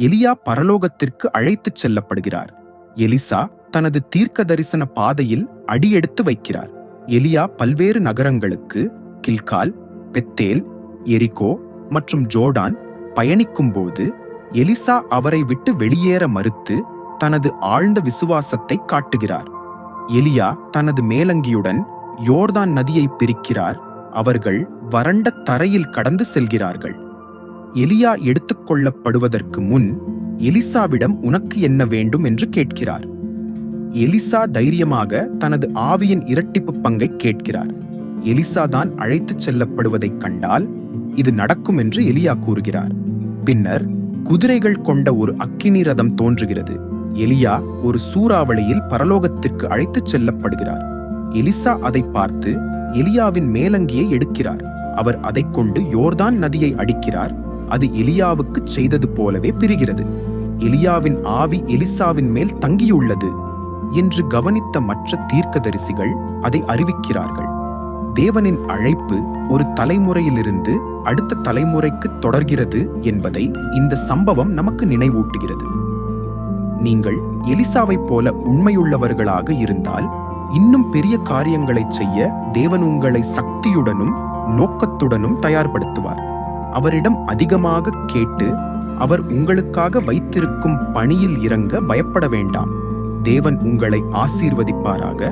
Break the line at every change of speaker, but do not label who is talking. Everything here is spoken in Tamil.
எலியா பரலோகத்திற்கு அழைத்துச் செல்லப்படுகிறார். எலிசா தனது தீர்க்க தரிசன பாதையில் அடியெடுத்து வைக்கிறார். எலியா பல்வேறு நகரங்களுக்கு கில்கால் பெத்தேல் எரிகோ மற்றும் ஜோர்டான் பயணிக்கும்போது எலிசா அவரை விட்டு வெளியேற மறுத்து தனது ஆழ்ந்த விசுவாசத்தை காட்டுகிறார். எலியா தனது மேலங்கியுடன் யோர்தான் நதியை பிரிக்கிறார். அவர்கள் வறண்ட தரையில் கடந்து செல்கிறார்கள். எலியா எடுத்துக்கொள்ளப்படுவதற்கு முன் எலிசாவிடம் உனக்கு என்ன வேண்டும் என்று கேட்கிறார். எலிசா தைரியமாக தனது ஆவியின் இரட்டிப்பு பங்கை கேட்கிறார். எலிசா தான் அழைத்துச் செல்லப்படுவதைக் கண்டால் இது நடக்கும் என்று எலியா கூறுகிறார். பின்னர் குதிரைகள் கொண்ட ஒரு அக்கினி ரதம் தோன்றுகிறது. எலியா ஒரு சூறாவளியில் பரலோகத்திற்கு அழைத்துச் செல்லப்படுகிறார். எலிசா அதை பார்த்து எலியாவின் மேலங்கியை எடுக்கிறார். அவர் அதைக் கொண்டு யோர்தான் நதியை அடிக்கிறார். அது எலியாவுக்குச் செய்தது போலவே பிரிகிறது. எலியாவின் ஆவி எலிசாவின் மேல் தங்கியுள்ளது என்று கவனித்த மற்ற தீர்க்கதரிசிகள் அதை அறிவிக்கிறார்கள். தேவனின் அழைப்பு ஒரு தலைமுறையிலிருந்து அடுத்த தலைமுறைக்கு தொடர்கிறது என்பதை இந்த சம்பவம் நமக்கு நினைவூட்டுகிறது. நீங்கள் எலிசாவைப் போல உண்மையுள்ளவர்களாக இருந்தால் இன்னும் பெரிய காரியங்களைச் செய்ய தேவன் உங்களை சக்தியுடனும் நோக்கத்துடனும் தயார்படுத்துவார். அவரிடம் அதிகமாக கேட்டு அவர் உங்களுக்காக வைத்திருக்கும் பணியில் இறங்க பயப்பட வேண்டாம். தேவன் உங்களை ஆசீர்வதிப்பாராக.